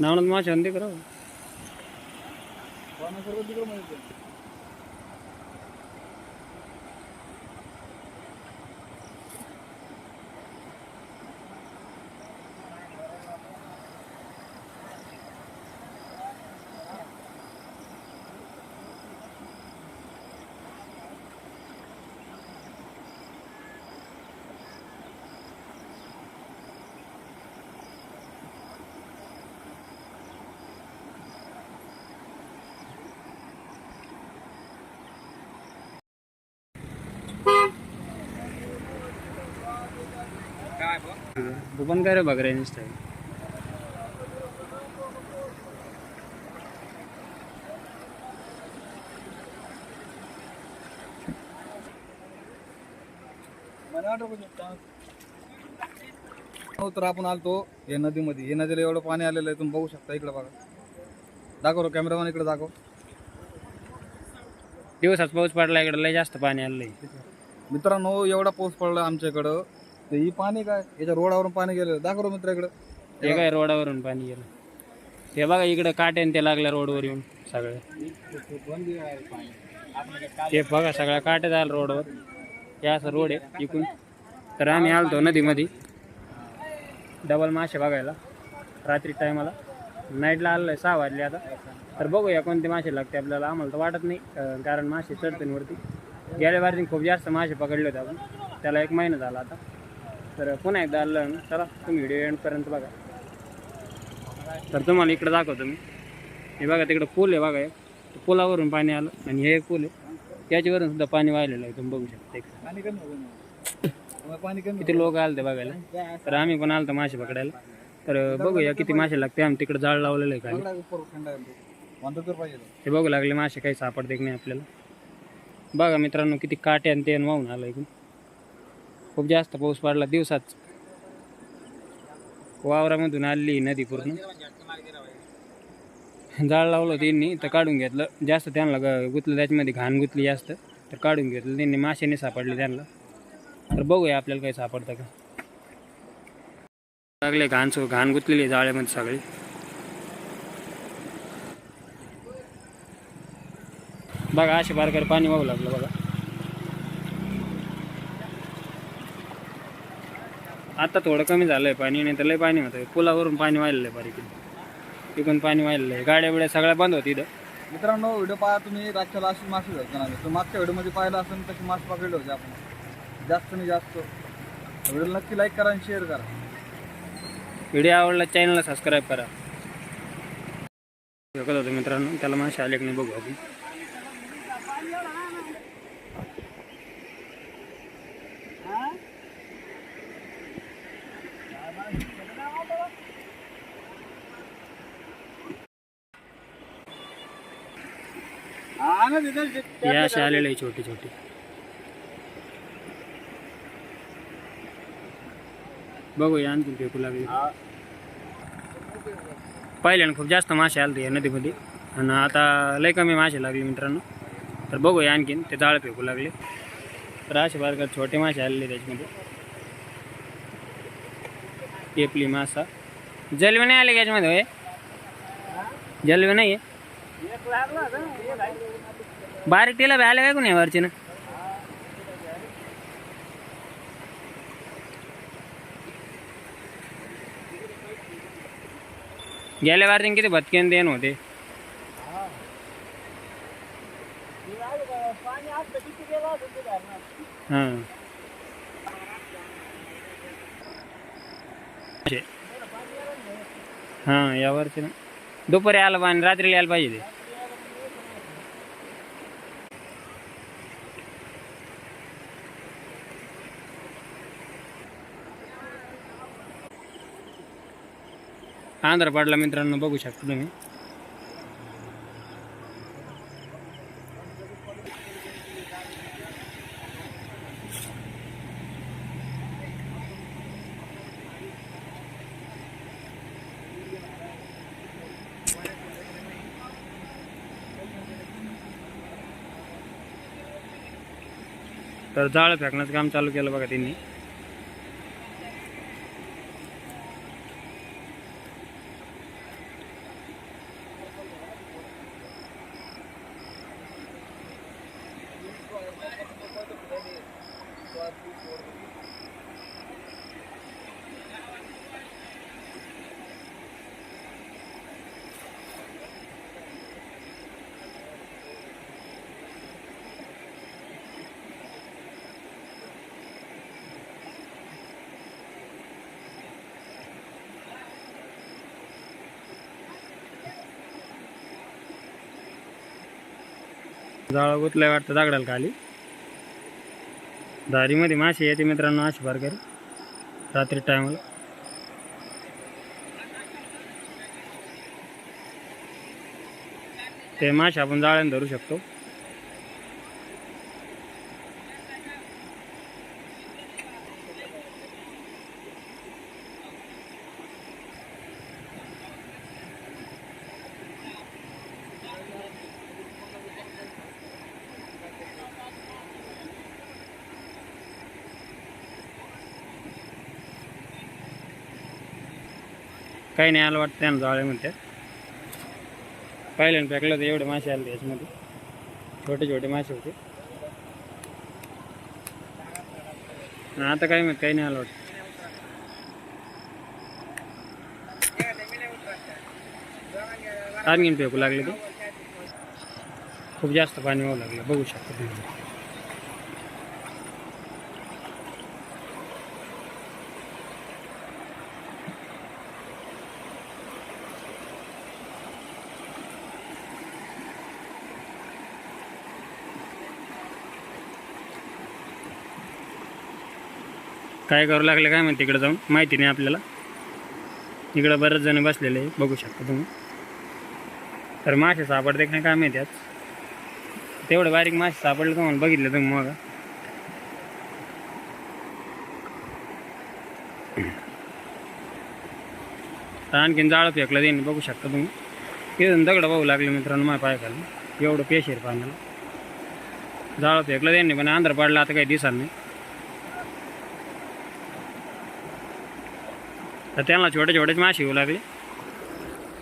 नावनात मासे आणते करा तू पण काय रे बघ रे इंस्टा हो तर आपण आलतो या नदीमध्ये. या नदीला एवढं पाणी आलेलं आहे तुम्ही बघू शकता इकडे बघा. दाखव कॅमेरामॅन इकडे दाखव. दिवसात पाऊस पडला इकडे लय जास्त पाणी आलंय. मित्रांनो एवढा पाऊस पडला आमच्या इकडं तर ही पाणी काय? याच्या रोडावरून पाणी गेलं दाखव मित्र इकडं. हे काय रोडावरून पाणी गेलं? ते बघा इकडे काटे आणि ते लागल्या रोडवर येऊन सगळे. ते बघा सगळ्या काटे झालं रोडवर. हे असं रोड आहे इकून तर आम्ही आलतो नदीमध्ये. डबल मासे बघायला. रात्री टायमाला नाईटला आलेलं आहे सहा वाजले आता. तर बघूया कोणते मासे लागते आपल्याला. आम्हाला तर वाटत नाही कारण मासे चढते वरती गेल्या बारी खूप जास्त मासे पकडले होते आपण. त्याला एक महिना झाला आता. तर पुन्हा एकदा आलं ना. चला तुम्ही व्हिडिओ एंडपर्यंत बघा. तर तुम्हाला इकडं दाखवतो मी. हे बघा तिकडं पूल आहे बघा एक. पुलावरून पाणी आलं आणि हे एक पूल आहे. त्याच्यावरून सुद्धा पाणी वाहिलेलं आहे तुम्ही बघू शकता. पाणी कमी किती लोक आले ते बघायला? तर आम्ही पण आलतो मासे पकडायला. तर बघूया किती मासे लागते. आम्ही तिकडे जाळ लावलेलं आहे पाहिजे हे बघू लागले मासे काही सापडते की नाही आपल्याला. बघा मित्रांनो किती काटे आणि ते वाहून आलं इकडून. खूप जास्त पाऊस पडला दिवसाच वावरामधून आली नदी पूर्ण. जाळ लावलं त्यांनी तर काढून घेतलं. जास्त त्यांना ग- गुतलं त्याच्यामध्ये घाण गुतली जास्त तर काढून घेतलं. त्यांनी माशाने सापडले त्यांना. तर बघूया आपल्याला काही सापडतं का. लागले घाण सो घाण गुतलेली आहे जाळ्यामध्ये सगळी. बघा असे बारकारे पाणी वाहू लागलं बघा. आता थोडं कमी झालंय पाणी नाही तर लय पाणी होतं. पुलावरून पाणी वाहिलेलं आहे बारीक. इकडून पाणी वाहिलेलं आहे गाड्या बिड्या सगळ्या बंद होती इथं. मित्रांनो व्हिडिओ पहा तुम्ही रातच्याला अशी मासे धरतो ना तर मागच्या व्हिडिओमध्ये पाहिलं असेल तशी मासे पकडले होते आपण. जास्त नाही जास्त. व्हिडिओ नक्की लाईक करा आणि शेअर करा. व्हिडिओ आवडला चॅनलला सबस्क्राईब करा. बघत होतो मित्रांनो त्याला मासे आले की नाही बघू आपण. हे असे आलेले आहे छोटे छोटे. बघूया आणखी फेकू लागले. पहिल्यानं खूप जास्त मासे आले या नदीमध्ये. आणि आता लय कमी मासे लागले मित्रांनो. तर बघूया आणखीन ते जाळ फेकू लागले. तर असे बारकर छोटे मासे आलेले त्याच्यामध्ये. टेपली मासा. जलवे नाही आले का याच्यामध्ये होय? जलवे नाही आहे. बारीक तिला व्हायला काय कोणी वरची ना? गेल्या वारतीन किती भटकेन देण होते. हां. हां यावरची ना. दुपारी आलं पाणी रात्री यायला पाहिजे ते. आंध्र पडला मित्रांनो बघू शकता तुम्ही. तर जाळ फेकण्याचं काम चालू केलं बघा त्यांनी. जाळं गुतलंय वाटतं दागडाला खाली. दारीमध्ये मासे येते मित्रांनो अशी बारकारी. रात्री टायमाला ते मासे आपण जाळ्याने धरू शकतो. काही नाही आलं वाटतं त्यानं जाळे म्हणते पाहिलं पॅकलं तर एवढे मासे आले याच्यामध्ये छोटे छोटे मासे होते आणि आता काय माहीत काही नाही आलं वाटतं आणखीन फेकू लागले ते खूप जास्त पाणी व्हावं लागलं बघू शकता तुम्ही काय करू लागलं काय माहिती तिकडं जाऊन? माहिती नाही आपल्याला. इकडं बरेच जण बसलेले आहे बघू शकता तुम्ही. तर मासे सापडते काय नाही काय माहिती आज? तेवढं बारीक मासे सापडले का मला बघितले तुम्ही मग. आणखीन जाळं फेकलं देईन बघू शकता तुम्ही. तिथून दगडं बघू लागले मित्रांनो माझ्या पाय एवढं पेशीर पाण्याला. जाळं फेकलं देईन पण आंध्र पडला आता काही दिसाल नाही. तर त्यांना छोटे छोटेच मासे येऊ लागले.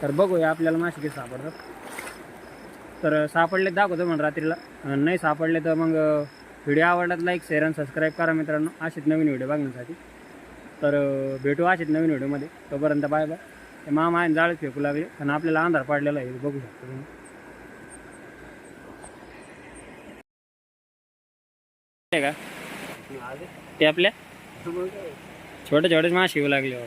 तर बघूया आपल्याला मासे किती सापडतात. तर सापडले दाखवतो म्हणून रात्रीला. नाही सापडले तर मग व्हिडिओ आवडला तर लाईक शेअर आणि सबस्क्राईब करा मित्रांनो. असेच नवीन व्हिडिओ बघण्यासाठी. तर भेटू असेच नवीन व्हिडिओमध्ये. तोपर्यंत बाय बाय ते मामा आहे जाळच फेकू लागले. आणि आपल्याला अंधार पाडलेला आहे बघू शकतो तुम्ही. का? ते आपल्या? छोटे छोटेच मासे येऊ लागले. हो.